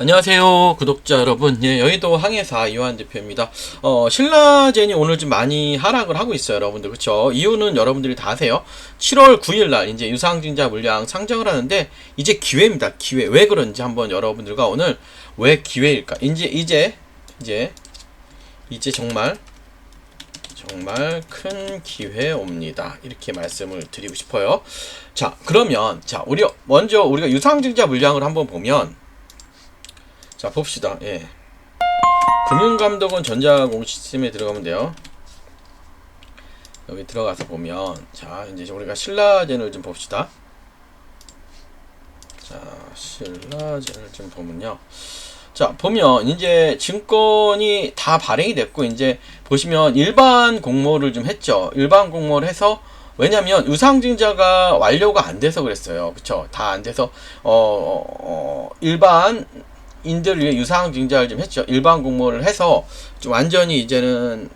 안녕하세요 구독자 여러분. 예, 여의도 항해사 이완 대표입니다. 어, 신라젠이 오늘 좀 많이 하락을 하고 있어요 여러분들. 그쵸? 이유는 여러분들이 다 아세요. 7월 9일날 이제 유상증자 물량 상장을 하는데 이제 기회입니다 기회. 왜 그런지 한번 여러분들과 오늘 왜 기회일까? 이제 이제 이제 이제 정말 정말 큰 기회 옵니다. 이렇게 말씀을 드리고 싶어요. 자, 그러면 자, 우리 먼저 우리가 유상증자 물량을 한번 보면 자, 봅시다. 예. 금융감독원 전자공 시스템에 들어가면 돼요. 여기 들어가서 보면 자, 이제 우리가 신라젠을 좀 봅시다. 자, 신라젠을 좀 보면요. 자, 보면 이제 증권이 다 발행이 됐고 이제 보시면 일반 공모를 좀 했죠. 일반 공모를 해서 왜냐면 유상증자가 완료가 안 돼서 그랬어요. 그쵸? 다 안 돼서 어, 어 일반 인들을 위해 유상증자를 좀 했죠. 일반 공모를 해서 좀 완전히 이제는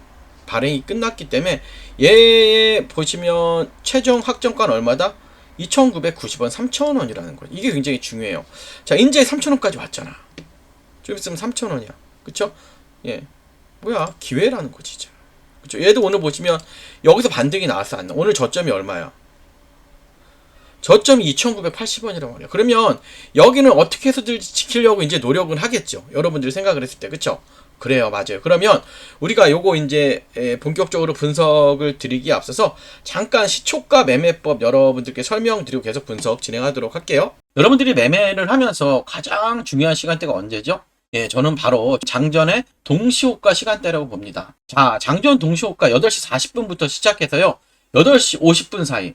발행이 끝났기 때문에 얘 보시면 최종 확정가는 얼마다? 2,990원, 3,000원이라는 거죠. 이게 굉장히 중요해요. 자, 이제 3,000원까지 왔잖아. 좀 있으면 3,000원이야. 그쵸? 예. 뭐야? 기회라는 거지, 진짜. 그쵸? 얘도 오늘 보시면 여기서 반등이 나왔어? 오늘 저점이 얼마야? 저점이 2,980원이란 말이야. 그러면 여기는 어떻게 해서든 지키려고 이제 노력은 하겠죠. 여러분들이 생각을 했을 때. 그쵸? 그래요. 맞아요. 그러면 우리가 요거 이제 에, 본격적으로 분석을 드리기에 앞서서 잠깐 시초가 매매법 여러분들께 설명드리고 계속 분석 진행하도록 할게요. 여러분들이 매매를 하면서 가장 중요한 시간대가 언제죠? 예, 저는 바로 장전의 동시호가 시간대라고 봅니다. 자, 장전 동시호가 8시 40분부터 시작해서요. 8시 50분 사이.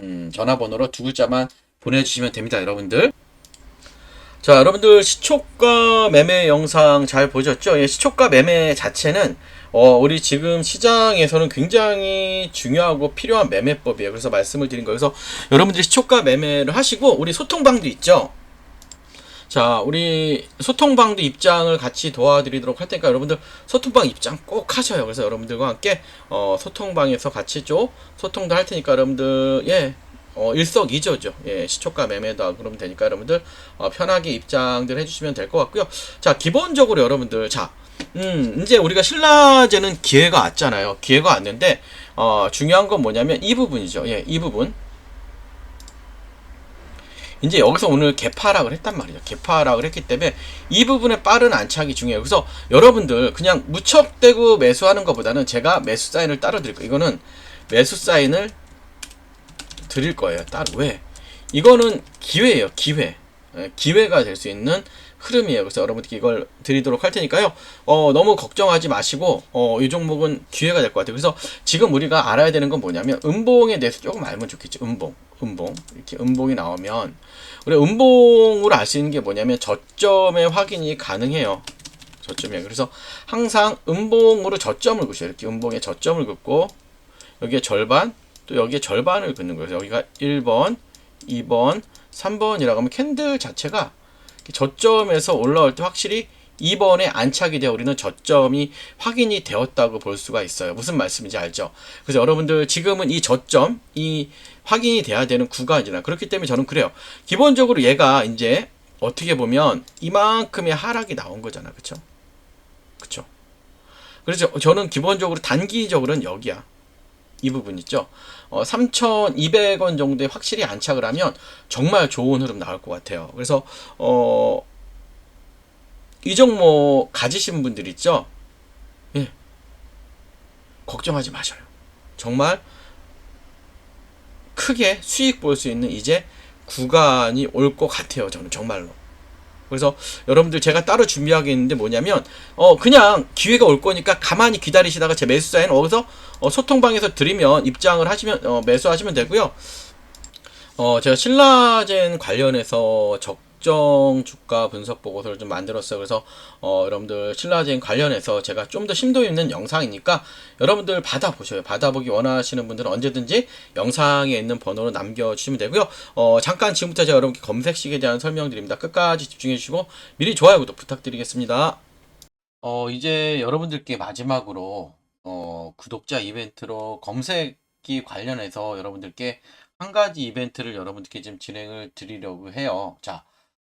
음, 전화번호로 두 글자만 보내주시면 됩니다, 여러분들. 자, 여러분들 시초가 매매 영상 잘 보셨죠? 예, 시초가 매매 자체는 어, 우리 지금 시장에서는 굉장히 중요하고 필요한 매매법이에요. 그래서 말씀을 드린 거예요. 그래서 여러분들이 시초가 매매를 하시고 우리 소통방도 있죠. 자, 우리 소통방도 입장을 같이 도와드리도록 할 테니까 여러분들 소통방 입장 꼭 하셔요. 그래서 여러분들과 함께 어, 소통방에서 같이 좀 소통도 할 테니까 여러분들 예. 어, 일석이조죠. 예, 시초가 매매도 하고 그러면 되니까 여러분들 어, 편하게 입장들 해주시면 될 것 같고요. 자, 기본적으로 여러분들 자, 음, 이제 우리가 신라제는 기회가 왔잖아요. 기회가 왔는데 어, 중요한 건 뭐냐면 이 부분이죠. 예, 이 부분. 이제 여기서 오늘 개파락을 했단 말이죠. 개파락을 했기 때문에 이 부분에 빠른 안착이 중요해요. 그래서 여러분들 그냥 무척대고 매수하는 것보다는 제가 매수 사인을 따로 드릴 거예요. 이거는 매수 사인을 드릴 거예요. 따로 왜? 이거는 기회예요. 기회. 예, 기회가 될 수 있는 흐름이에요. 그래서 여러분들께 이걸 드리도록 할 테니까요. 어, 너무 걱정하지 마시고 어, 이 종목은 기회가 될 것 같아요. 그래서 지금 우리가 알아야 되는 건 뭐냐면 음봉에 대해서 조금 알면 좋겠죠. 음봉. 음봉. 이렇게 음봉이 나오면 우리 음봉으로 있는 게 뭐냐면 저점의 확인이 가능해요. 저점이에요. 그래서 항상 음봉으로 저점을 그으셔요. 이렇게 음봉에 저점을 긋고 여기에 절반 또 여기에 절반을 긋는 거예요. 여기가 1번, 2번, 3번이라고 하면 캔들 자체가 저점에서 올라올 때 확실히 2번에 안착이 되어 우리는 저점이 확인이 되었다고 볼 수가 있어요. 무슨 말씀인지 알죠? 그래서 여러분들 지금은 이 저점, 이 확인이 돼야 되는 구간이라 그렇기 때문에 저는 그래요. 기본적으로 얘가 이제 어떻게 보면 이만큼의 하락이 나온 거잖아. 그쵸? 그쵸? 그래서 저는 기본적으로 단기적으로는 여기야. 이 부분 있죠. 어, 3,200원 정도에 확실히 안착을 하면 정말 좋은 흐름 나올 것 같아요. 그래서 어, 이 종목 가지신 분들 있죠. 예. 걱정하지 마셔요. 정말 크게 수익 볼 수 있는 이제 구간이 올 것 같아요. 저는 정말로. 그래서 여러분들 제가 따로 준비하게 있는데 뭐냐면 어 그냥 기회가 올 거니까 가만히 기다리시다가 제 매수 사인 어디서 어, 소통방에서 드리면 입장을 하시면 어, 매수하시면 되고요. 어 제가 신라젠 관련해서 적 정 주가 분석 보고서를 좀 만들었어요. 그래서 어 여러분들 신라젠 관련해서 제가 좀 더 심도 있는 영상이니까 여러분들 받아보셔요. 받아보기 원하시는 분들은 언제든지 영상에 있는 번호로 남겨주시면 되고요. 어 잠깐 지금부터 제가 여러분께 검색식에 대한 설명드립니다. 끝까지 집중해 주시고 미리 좋아요 구독 부탁드리겠습니다. 어 이제 여러분들께 마지막으로 어, 구독자 이벤트로 검색기 관련해서 여러분들께 한 가지 이벤트를 여러분들께 지금 진행을 드리려고 해요. 자,